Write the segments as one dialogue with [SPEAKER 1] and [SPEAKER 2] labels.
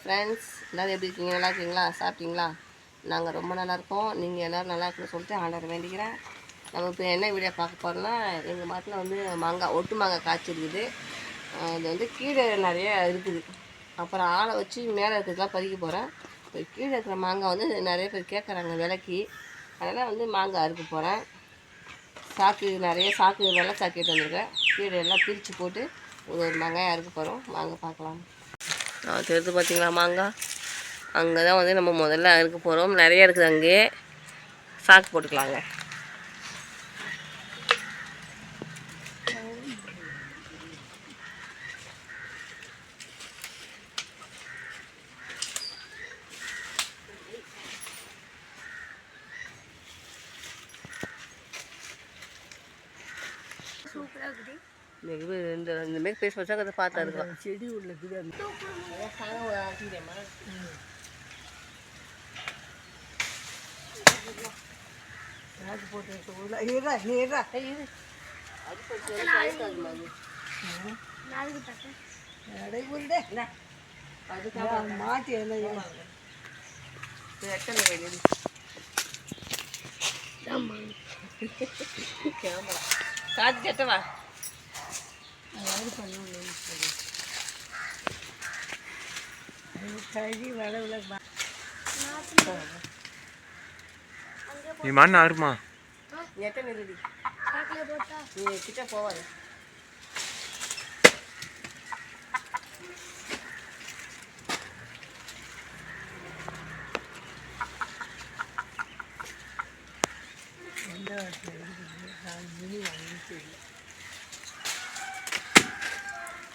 [SPEAKER 1] friends எல்லோரும் எப்படி இருக்கீங்க நல்லா இருக்கீங்களா சாப்பிட்டீங்களா நாங்கள் ரொம்ப நல்லா இருக்கோம் நீங்கள் எல்லோரும் நல்லா இருக்குன்னு சொல்லிட்டு ஆண்டர் வேண்டிக்கிறேன் நம்ம இப்போ என்ன வீடியோ பார்க்க போகிறோம்னா எங்கள் மரத்தில் வந்து மாங்காய் ஒட்டு மாங்காய் காய்ச்சிருக்குது இது வந்து கீழே நிறைய இருக்குது அப்புறம் ஆளை வச்சு மேலே இருக்கிறதுலாம் பறிக்க போகிறேன் இப்போ கீழே இருக்கிற மாங்காய் வந்து நிறைய பேர் கேட்குறாங்க விலைக்கு அதனால் வந்து மாங்காய் அறுக்க போகிறேன் சாக்கு நிறைய சாக்கு வெள்ளை சாக்கிட்டு எடுத்து வந்திருக்கேன் கீழே எல்லாம் பிரித்து போட்டு ஒரு ஒரு மாங்காயாக அறுக்க போகிறோம் வாங்க பார்க்கலாம் தெரியுது பார்த்தீங்களா மாங்காய் அங்கே தான் வந்து நம்ம முதல்ல இருக்க போகிறோம் நிறைய இருக்குது அங்கேயே சாக்கு போட்டுக்கலாங்க
[SPEAKER 2] சூப்பராக இருக்குது
[SPEAKER 1] இன்னைக்கு இந்த இந்த மாரி வச்சா அதை பார்த்தா இருக்கலாம்
[SPEAKER 2] செடி உள்ளது
[SPEAKER 1] மாட்டி என்ன கேமரா காத்து கேட்டவா அதாவது பண்ணுவோம் கழுவி வளவில் நீ மண் ஆறுமா எட்ட நிறுதி நீ கிட்ட போவாரு எந்த வார்த்தை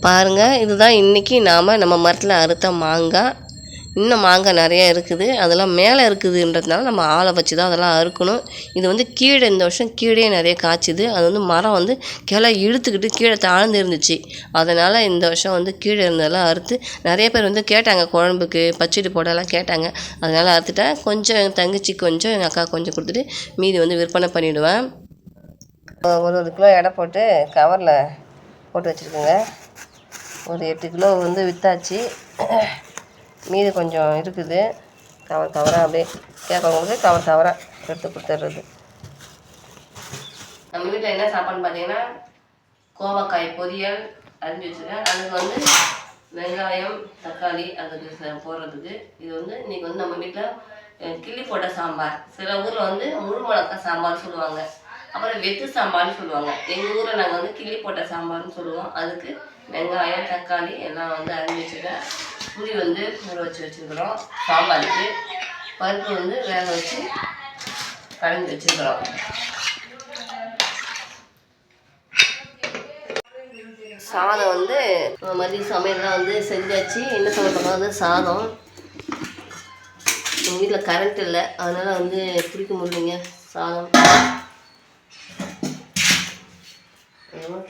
[SPEAKER 1] பாருங்க இதுதான் இன்னைக்கு நாம நம்ம மரத்துல அறுத்த மாங்காய் இன்னும் மாங்காய் நிறையா இருக்குது அதெல்லாம் மேலே இருக்குதுன்றதுனால நம்ம ஆளை வச்சு தான் அதெல்லாம் அறுக்கணும் இது வந்து கீழே இந்த வருஷம் கீழே நிறைய காய்ச்சிது அது வந்து மரம் வந்து கிளை இழுத்துக்கிட்டு கீழே தாழ்ந்து இருந்துச்சு அதனால் இந்த வருஷம் வந்து கீழே இருந்ததெல்லாம் அறுத்து நிறைய பேர் வந்து கேட்டாங்க குழம்புக்கு பச்சடி போடலாம் கேட்டாங்க அதனால் அறுத்துட்டேன் கொஞ்சம் எங்கள் தங்கச்சி கொஞ்சம் எங்கள் அக்கா கொஞ்சம் கொடுத்துட்டு மீதி வந்து விற்பனை பண்ணிவிடுவேன் ஒரு ஒரு கிலோ எடை போட்டு கவரில் போட்டு வச்சுருக்கோங்க ஒரு எட்டு கிலோ வந்து விற்றாச்சு மீது கொஞ்சம் இருக்குது கவர் தவறாக அப்படியே கேட்குறவங்களுக்கு கவர் தவறாக எடுத்து கொடுத்துட்றது நம்ம வீட்டில் என்ன சாப்பாடுன்னு பார்த்தீங்கன்னா கோவக்காய் பொரியல் அரிஞ்சு வச்சுருக்கேன் அதுக்கு வந்து வெங்காயம் தக்காளி அதுக்கு போடுறதுக்கு இது வந்து இன்றைக்கி வந்து நம்ம வீட்டில் கிள்ளி போட்ட சாம்பார் சில ஊரில் வந்து முழு மிளகா சாம்பார் சொல்லுவாங்க அப்புறம் வெத்து சாம்பார்னு சொல்லுவாங்க எங்கள் ஊரில் நாங்கள் வந்து கிள்ளி போட்ட சாம்பார்னு சொல்லுவோம் அதுக்கு வெங்காயம் தக்காளி எல்லாம் வந்து அரிஞ்சு வச்சுருக்கேன் புளி வந்து ஊற வச்சு வச்சுருக்குறோம் சாம்பாருக்கு பருப்பு வந்து வேக வச்சு கலந்து வச்சுருக்குறோம் சாதம் வந்து மதிய சமையல்லாம் வந்து செஞ்சாச்சு என்ன சொல்லப்போனா வந்து சாதம் எங்கள் வீட்டில் கரண்ட் இல்லை அதனால் வந்து பிடிக்க முடியலைங்க சாதம்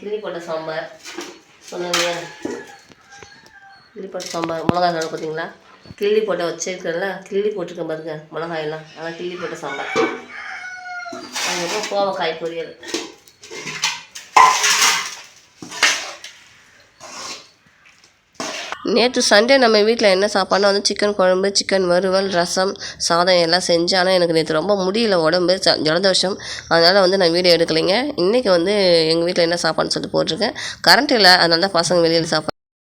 [SPEAKER 1] கிள்ளி போட்ட சாம்பார் சொன்னீங்க கிள்ளி போட்ட சாம்பார் மிளகாய் காணும் பார்த்தீங்களா கிள்ளி போட்ட வச்சுருக்கேன்ல கிள்ளி போட்டிருக்கேன் பாருங்க மிளகாயெல்லாம் அதான் கிள்ளி போட்ட சாம்பார் அதுக்கப்புறம் கோவக்காய் பொரியல் நேற்று சண்டே நம்ம வீட்டில் என்ன சாப்பாடுனா வந்து சிக்கன் குழம்பு சிக்கன் வறுவல் ரசம் சாதம் எல்லாம் செஞ்சு ஆனால் எனக்கு நேற்று ரொம்ப முடியல உடம்பு ஜலதோஷம் அதனால் வந்து நான் வீடியோ எடுக்கலைங்க இன்றைக்கி வந்து எங்கள் வீட்டில் என்ன சாப்பாடுன்னு சொல்லிட்டு போட்டிருக்கேன் கரண்ட் இல்லை அதனால தான் பசங்க வெளியில் சாப்பாடு